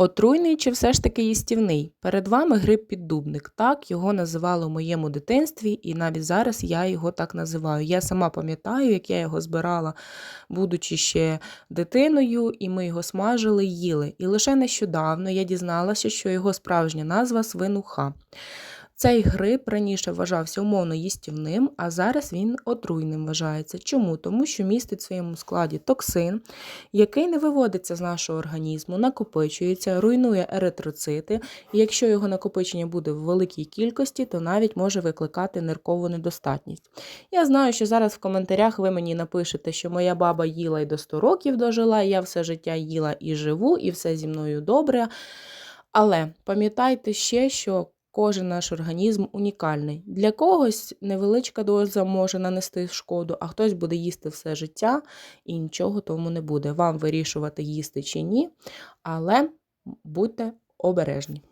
Отруйний чи все ж таки їстівний? Перед вами гриб піддубник. Так його називали в моєму дитинстві, і навіть зараз я його так називаю. Я сама пам'ятаю, як я його збирала, будучи ще дитиною, і ми його смажили їли. І лише нещодавно я дізналася, що його справжня назва свинуха. Цей гриб раніше вважався умовно їстівним, а зараз він отруйним вважається. Чому? Тому що містить в своєму складі токсин, який не виводиться з нашого організму, накопичується, руйнує еритроцити, і якщо його накопичення буде в великій кількості, то навіть може викликати ниркову недостатність. Я знаю, що зараз в коментарях ви мені напишете, що моя баба їла і до 100 років дожила, я все життя їла і живу, і все зі мною добре. Але пам'ятайте ще, що Кожен наш організм унікальний. Для когось невеличка доза може нанести шкоду, а хтось буде їсти все життя і нічого тому не буде. Вам вирішувати їсти чи ні, але будьте обережні.